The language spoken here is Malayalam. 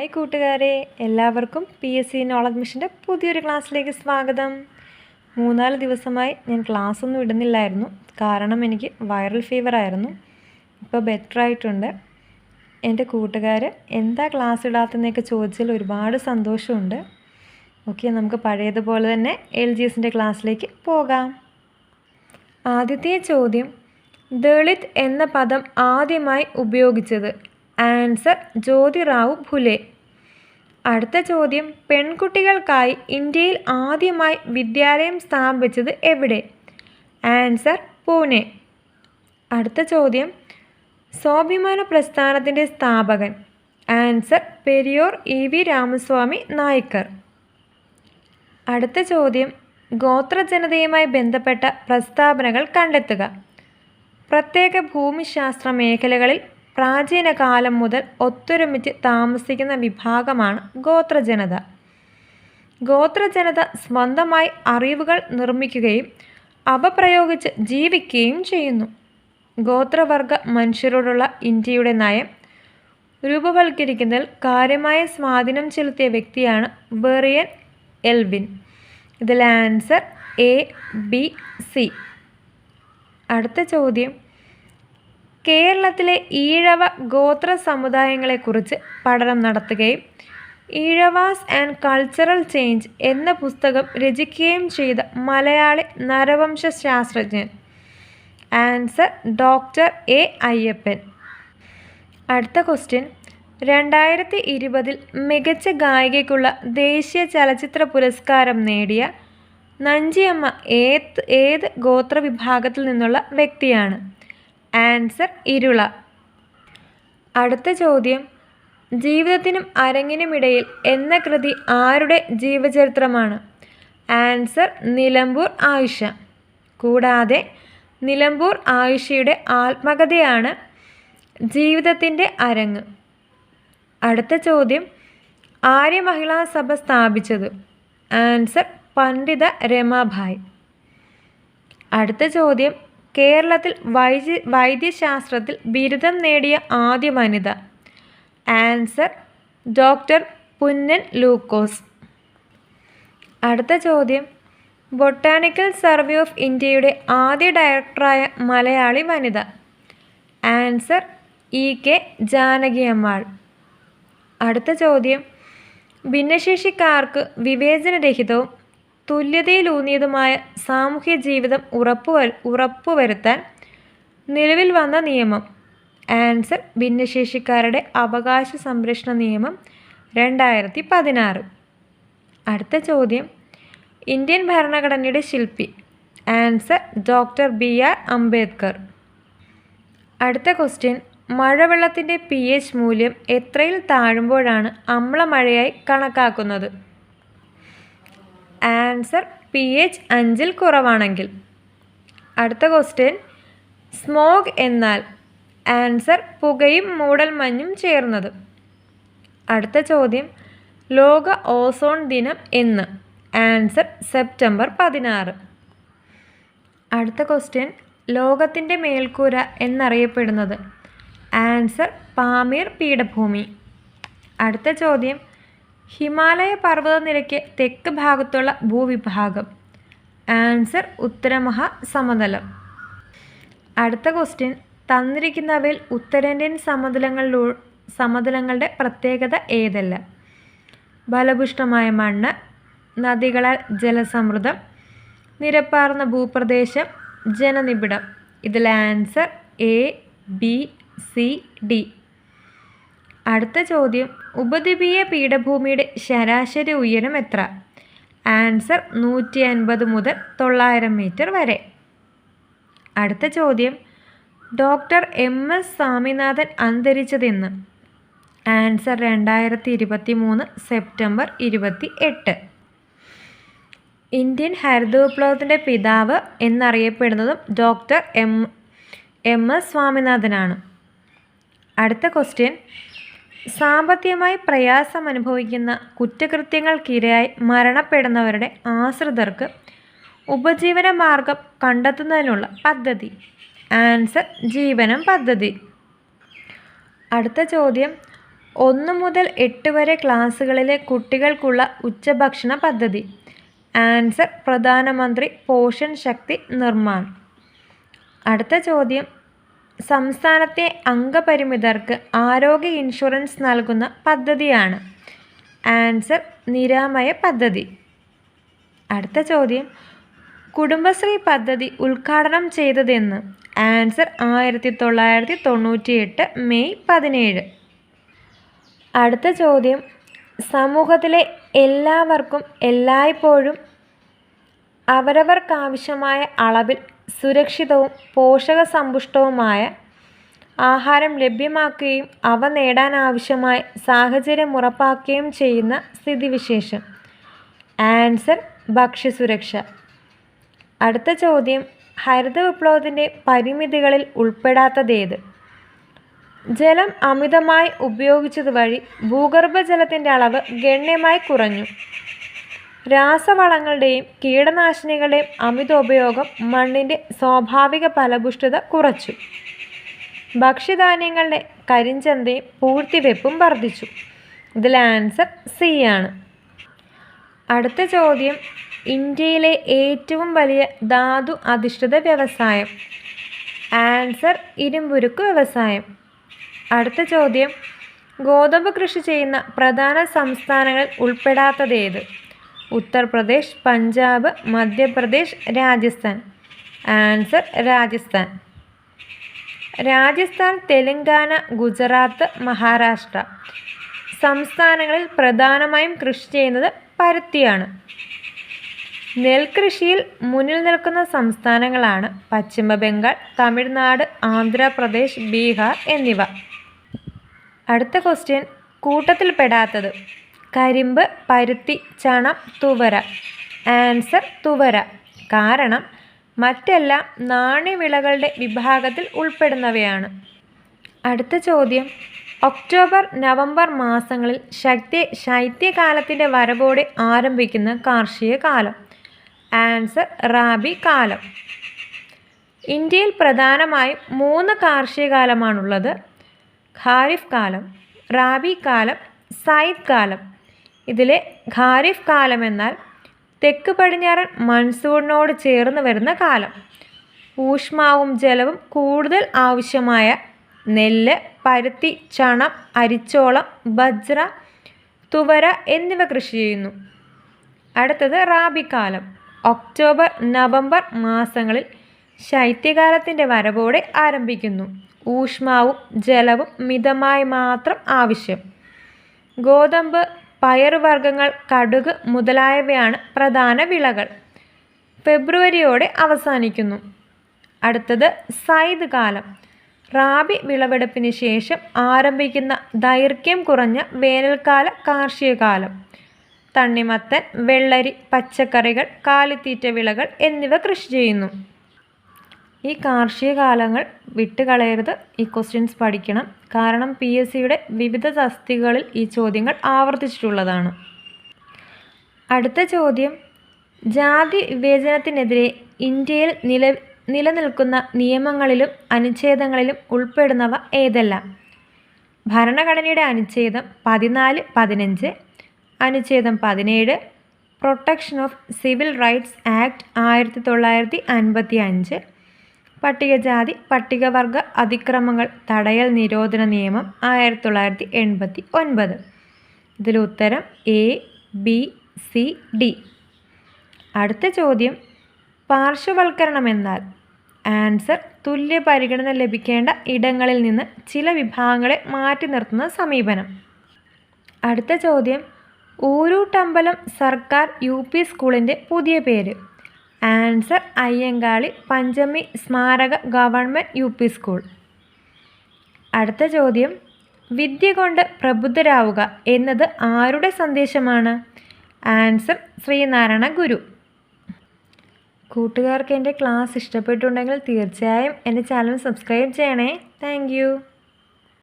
ഹായ് കൂട്ടുകാരെ എല്ലാവർക്കും പി എസ് സി നോളജ് മിഷന്റെ പുതിയൊരു ക്ലാസ്സിലേക്ക് സ്വാഗതം. മൂന്നാൽ ദിവസമായി ഞാൻ ക്ലാസ് ഒന്നും ഇടുന്നില്ലായിരുന്നു. കാരണം എനിക്ക് വൈറൽ ഫീവർ ആയിരുന്നു. ഇപ്പോൾ ബെറ്റർ ആയിട്ടുണ്ട്. എന്റെ കൂട്ടുകാർ എന്താ ക്ലാസ് ഇടാത്തതെന്നൊക്കെ ചോദിച്ചാൽ ഒരുപാട് സന്തോഷമുണ്ട്. ഓക്കെ നമുക്ക് പഴയതുപോലെ തന്നെ എൽ ജി എസിന്റെ ക്ലാസ്സിലേക്ക് പോകാം. ആദ്യത്തെ ചോദ്യം ദളിത് എന്ന പദം ആദ്യമായി ഉപയോഗിച്ചത് ആൻസർ ജ്യോതിറാവു ഫുലെ. അടുത്ത ചോദ്യം പെൺകുട്ടികൾക്കായി ഇന്ത്യയിൽ ആദ്യമായി വിദ്യാലയം സ്ഥാപിച്ചത് എവിടെ? ആൻസർ പൂനെ. അടുത്ത ചോദ്യം സ്വാഭിമാന പ്രസ്ഥാനത്തിന്റെ സ്ഥാപകൻ. Answer Periyar E V Ramaswamy Naicker. അടുത്ത ചോദ്യം ഗോത്രജനതയുമായി ബന്ധപ്പെട്ട പ്രസ്താവനകൾ കണ്ടെത്തുക. പ്രത്യേക ഭൂമിശാസ്ത്ര മേഖലകളിൽ പ്രാചീന കാലം മുതൽ ഒത്തൊരുമിച്ച് താമസിക്കുന്ന വിഭാഗമാണ് ഗോത്രജനത. ഗോത്രജനത സ്വന്തമായി അറിവുകൾ നിർമ്മിക്കുകയും അവ പ്രയോഗിച്ച് ജീവിക്കുകയും ചെയ്യുന്നു. ഗോത്രവർഗ മനുഷ്യരോടുള്ള ഇന്ത്യയുടെ നയം രൂപവൽക്കരിക്കുന്നതിൽ കാര്യമായ സ്വാധീനം ചെലുത്തിയ വ്യക്തിയാണ് ബെറിയൻ എൽവിൻ. ഇതിലെ ആൻസർ എ ബി സി. അടുത്ത ചോദ്യം. കേരളത്തിലെ ഈഴവ ഗോത്ര സമുദായങ്ങളെക്കുറിച്ച് പഠനം നടത്തുകയും ഈഴവാസ് ആൻഡ് കൾച്ചറൽ ചേഞ്ച് എന്ന പുസ്തകം രചിക്കുകയും ചെയ്ത മലയാളി നരവംശ ശാസ്ത്രജ്ഞൻ ആൻസർ ഡോക്ടർ എ അയ്യപ്പൻ. അടുത്ത ക്വസ്റ്റ്യൻ. രണ്ടായിരത്തി ഇരുപതിൽ മികച്ച ഗായികയ്ക്കുള്ള ദേശീയ ചലച്ചിത്ര പുരസ്കാരം നേടിയ നഞ്ചിയമ്മ ഏത് ഏത് ഗോത്ര വിഭാഗത്തിൽ നിന്നുള്ള വ്യക്തിയാണ്? ആൻസർ ഇരുള. അടുത്ത ചോദ്യം. ജീവിതത്തിനും അരങ്ങിനുമിടയിൽ എന്ന കൃതി ആരുടെ ജീവചരിത്രമാണ്? ആൻസർ നിലമ്പൂർ ആയിഷ. കൂടാതെ നിലമ്പൂർ ആയിഷയുടെ ആത്മകഥയാണ് ജീവിതത്തിന്റെ അരങ്ങ്. അടുത്ത ചോദ്യം. ആര്യ മഹിളാ സഭ സ്ഥാപിച്ചത്? ആൻസർ പണ്ഡിത രമാഭായ്. അടുത്ത ചോദ്യം. കേരളത്തിൽ വൈദ്യ വൈദ്യശാസ്ത്രത്തിൽ ബിരുദം നേടിയ ആദ്യ വനിത. Answer doctor Punnen Lukose. അടുത്ത ചോദ്യം. ബൊട്ടാണിക്കൽ സർവേ ഓഫ് ഇന്ത്യയുടെ ആദ്യ ഡയറക്ടറായ മലയാളി വനിത. ആൻസർ ഇ കെ ജാനകിയമ്മാൾ അടുത്ത ചോദ്യം. ഭിന്നശേഷിക്കാർക്ക് വിവേചനരഹിതവും തുല്യതയിലൂന്നിയതുമായ സാമൂഹ്യ ജീവിതം ഉറപ്പുവ ഉറപ്പുവരുത്താൻ നിലവിൽ വന്ന നിയമം. ആൻസർ ഭിന്നശേഷിക്കാരുടെ അവകാശ സംരക്ഷണ നിയമം രണ്ടായിരത്തി പതിനാറ് അടുത്ത ചോദ്യം. ഇന്ത്യൻ ഭരണഘടനയുടെ ശില്പി. Answer doctor B R Ambedkar. അടുത്ത ക്വസ്റ്റ്യൻ. മഴവെള്ളത്തിന്റെ പി എച്ച് മൂല്യം എത്രയിൽ താഴുമ്പോഴാണ് അമ്ലമഴയായി കണക്കാക്കുന്നത്? ആൻസർ പി എച്ച് അഞ്ചിൽ കുറവാണെങ്കിൽ. അടുത്ത ക്വസ്റ്റ്യൻ സ്മോഗ് എന്നാൽ ആൻസർ പുകയും മൂടൽമഞ്ഞും ചേർന്നത്. അടുത്ത ചോദ്യം ലോക ഓസോൺ ദിനം എന്ന്. ആൻസർ സെപ്റ്റംബർ പതിനാറ്. അടുത്ത ക്വസ്റ്റ്യൻ ലോകത്തിന്റെ മേൽക്കൂര എന്നറിയപ്പെടുന്നത്. ആൻസർ പാമീർ പീഠഭൂമി. അടുത്ത ചോദ്യം ഹിമാലയ പർവതനിരയ്ക്ക് തെക്ക് ഭാഗത്തുള്ള ഭൂവിഭാഗം. ആൻസർ ഉത്തരമഹ സമതലം അടുത്ത ക്വസ്റ്റ്യൻ തന്നിരിക്കുന്നവയിൽ ഉത്തരേന്ത്യൻ സമതലങ്ങളിലൂ സമതലങ്ങളുടെ പ്രത്യേകത ഏതല്ല? ബലപുഷ്ടമായ മണ്ണ് നദികളാൽ ജലസമൃദ്ധം നിരപ്പാർന്ന ഭൂപ്രദേശം ജനനിബിഡം. ഇതിൽ answer A B C D. അടുത്ത ചോദ്യം ഉപദ്വീപീയ പീഠഭൂമിയുടെ ശരാശരി ഉയരം എത്ര? ആൻസർ നൂറ്റി അൻപത് മുതൽ തൊള്ളായിരം മീറ്റർ വരെ. അടുത്ത ചോദ്യം. ഡോക്ടർ എം എസ് സ്വാമിനാഥൻ അന്തരിച്ചതെന്ന്. ആൻസർ രണ്ടായിരത്തി ഇരുപത്തി മൂന്ന് സെപ്റ്റംബർ ഇരുപത്തി എട്ട് ഇന്ത്യൻ ഹരിതവിപ്ലവത്തിന്റെ പിതാവ് എന്നറിയപ്പെടുന്നതും ഡോക്ടർ എം എം എസ് സ്വാമിനാഥനാണ്. അടുത്ത ക്വസ്റ്റ്യൻ. സാമ്പത്തികമായി പ്രയാസം അനുഭവിക്കുന്ന കുറ്റകൃത്യങ്ങൾക്കിരയായി മരണപ്പെടുന്നവരുടെ ആശ്രിതർക്ക് ഉപജീവന മാർഗം കണ്ടെത്തുന്നതിനുള്ള പദ്ധതി. ആൻസർ ജീവനം പദ്ധതി. അടുത്ത ചോദ്യം. ഒന്ന് മുതൽ എട്ട് വരെ ക്ലാസ്സുകളിലെ കുട്ടികൾക്കുള്ള ഉച്ചഭക്ഷണ പദ്ധതി. ആൻസർ പ്രധാനമന്ത്രി പോഷൻ ശക്തി നിർമ്മാൺ. അടുത്ത ചോദ്യം. സംസ്ഥാനത്തെ അംഗപരിമിതർക്ക് ആരോഗ്യ ഇൻഷുറൻസ് നൽകുന്ന പദ്ധതിയാണ്. ആൻസർ നിരാമയ പദ്ധതി. അടുത്ത ചോദ്യം. കുടുംബശ്രീ പദ്ധതി ഉദ്ഘാടനം ചെയ്തതെന്ന്. ആൻസർ ആയിരത്തി തൊള്ളായിരത്തി തൊണ്ണൂറ്റിയെട്ട് മെയ് പതിനേഴ്. അടുത്ത ചോദ്യം. സമൂഹത്തിലെ എല്ലാവർക്കും എല്ലായ്പ്പോഴും അവരവർക്കാവശ്യമായ അളവിൽ സുരക്ഷിതവും പോഷകസമ്പുഷ്ടവുമായ ആഹാരം ലഭ്യമാക്കുകയും അവ നേടാനാവശ്യമായ സാഹചര്യം ഉറപ്പാക്കുകയും ചെയ്യുന്ന സ്ഥിതിവിശേഷം. ആൻസർ ഭക്ഷ്യസുരക്ഷ. അടുത്ത ചോദ്യം ഹരിത വിപ്ലവത്തിന്റെ പരിമിതികളിൽ ഉൾപ്പെടാത്തതേത്? ജലം അമിതമായി ഉപയോഗിച്ചത് വഴി ഭൂഗർഭജലത്തിന്റെ അളവ് ഗണ്യമായി കുറഞ്ഞു. രാസവളങ്ങളുടെയും കീടനാശിനികളുടെയും അമിതോപയോഗം മണ്ണിന്റെ സ്വാഭാവിക ഫലപുഷ്ഠത കുറച്ചു. ഭക്ഷ്യധാന്യങ്ങളുടെ കരിഞ്ചന്തയും പൂഴ്ത്തിവെപ്പും വർദ്ധിച്ചു. ഇതിൽ ആൻസർ സി ആണ്. അടുത്ത ചോദ്യം ഇന്ത്യയിലെ ഏറ്റവും വലിയ ധാതു അധിഷ്ഠിത വ്യവസായം. ആൻസർ ഇരുമ്പുരുക്ക് വ്യവസായം. അടുത്ത ചോദ്യം ഗോതമ്പ് കൃഷി ചെയ്യുന്ന പ്രധാന സംസ്ഥാനങ്ങൾ ഉൾപ്പെടാത്തതേത് ഉത്തർപ്രദേശ് പഞ്ചാബ് മധ്യപ്രദേശ് രാജസ്ഥാൻ. ആൻസർ രാജസ്ഥാൻ. രാജസ്ഥാൻ തെലങ്കാന ഗുജറാത്ത് മഹാരാഷ്ട്ര. സംസ്ഥാനങ്ങളിൽ പ്രധാനമായും കൃഷി ചെയ്യുന്നത് പരുത്തിയാണ്. നെൽകൃഷിയിൽ മുന്നിൽ നിൽക്കുന്ന സംസ്ഥാനങ്ങളാണ് പശ്ചിമ ബംഗാൾ തമിഴ്നാട് ആന്ധ്രാപ്രദേശ് ബീഹാർ എന്നിവ. അടുത്ത ക്വസ്റ്റ്യൻ കൂട്ടത്തിൽപ്പെടാത്തത്. കരിമ്പ് പരുത്തി ചണം തുവര. ആൻസർ തുവര. കാരണം മറ്റെല്ലാം നാണ്യവിളകളുടെ വിഭാഗത്തിൽ ഉൾപ്പെടുന്നവയാണ്. അടുത്ത ചോദ്യം. ഒക്ടോബർ നവംബർ മാസങ്ങളിൽ ശക്തി ശൈത്യകാലത്തിന്റെ വരവോടെ ആരംഭിക്കുന്ന കാർഷിക കാലം. ആൻസർ റാബി കാലം. ഇന്ത്യയിൽ പ്രധാനമായും മൂന്ന് കാർഷിക കാലമാണുള്ളത്. ഖാരിഫ് കാലം റാബി കാലം സൈദ് കാലം. ഇതിലെ ഖാരിഫ് കാലം എന്നാൽ തെക്ക് പടിഞ്ഞാറൻ മൺസൂണിനോട് ചേർന്ന് വരുന്ന കാലം. ഊഷ്മാവും ജലവും കൂടുതൽ ആവശ്യമായ നെല്ല് പരുത്തി ചണം അരിച്ചോളം ബജ്ര തുവര എന്നിവ കൃഷി ചെയ്യുന്നു. അടുത്തത് റാബിക്കാലം ഒക്ടോബർ നവംബർ മാസങ്ങളിൽ ശൈത്യകാലത്തിന്റെ വരവോടെ ആരംഭിക്കുന്നു. ഊഷ്മാവും ജലവും മിതമായി മാത്രം ആവശ്യം. ഗോതമ്പ് പയറുവർഗങ്ങൾ കടുക് മുതലായവയാണ് പ്രധാന വിളകൾ. ഫെബ്രുവരിയോടെ അവസാനിക്കുന്നു. അടുത്തത് സൈദ് കാലം. റാബി വിളവെടുപ്പിന് ശേഷം ആരംഭിക്കുന്ന ദൈർഘ്യം കുറഞ്ഞ വേനൽക്കാല കാർഷിക കാലം. തണ്ണിമത്തൻ വെള്ളരി പച്ചക്കറികൾ കാലിത്തീറ്റ വിളകൾ എന്നിവ കൃഷി ചെയ്യുന്നു. ഈ കാർഷിക കാലങ്ങൾ വിട്ടുകളയരുത് ഈ ക്വസ്റ്റ്യൻസ് പഠിക്കണം. കാരണം പി എസ് സിയുടെ വിവിധ തസ്തികകളിൽ ഈ ചോദ്യങ്ങൾ ആവർത്തിച്ചിട്ടുള്ളതാണ്. അടുത്ത ചോദ്യം. ജാതി വിവേചനത്തിനെതിരെ ഇന്ത്യയിൽ നില നിലനിൽക്കുന്ന നിയമങ്ങളിലും അനുച്ഛേദങ്ങളിലും ഉൾപ്പെടുന്നവ ഏതെല്ലാം? ഭരണഘടനയുടെ അനുച്ഛേദം പതിനാല് പതിനഞ്ച് അനുച്ഛേദം പതിനേഴ് protection of civil rights act ആയിരത്തി തൊള്ളായിരത്തി അൻപത്തി അഞ്ച് പട്ടികജാതി പട്ടികവർഗ അതിക്രമങ്ങൾ തടയൽ നിരോധന നിയമം ആയിരത്തി തൊള്ളായിരത്തി എൺപത്തി ഒൻപത് ഇതിലുത്തരം എ ബി സി ഡി അടുത്ത ചോദ്യം പാർശ്വവൽക്കരണം എന്നാൽ? ആൻസർ തുല്യ പരിഗണന ലഭിക്കേണ്ട ഇടങ്ങളിൽ നിന്ന് ചില വിഭാഗങ്ങളെ മാറ്റി നിർത്തുന്ന സമീപനം. അടുത്ത ചോദ്യം ഊരൂട്ടമ്പലം സർക്കാർ യു പി സ്കൂളിന്റെ പുതിയ പേര്. ആൻസർ അയ്യങ്കാളി പഞ്ചമി സ്മാരക ഗവൺമെന്റ് യു പി സ്കൂൾ. അടുത്ത ചോദ്യം. വിദ്യ കൊണ്ട് പ്രബുദ്ധരാവുക എന്നത് ആരുടെ സന്ദേശമാണ്? ആൻസർ ശ്രീനാരായണ ഗുരു. കൂട്ടുകാർക്ക് എന്റെ ക്ലാസ് ഇഷ്ടപ്പെട്ടുണ്ടെങ്കിൽ തീർച്ചയായും എന്റെ ചാനൽ സബ്സ്ക്രൈബ് ചെയ്യണേ. താങ്ക്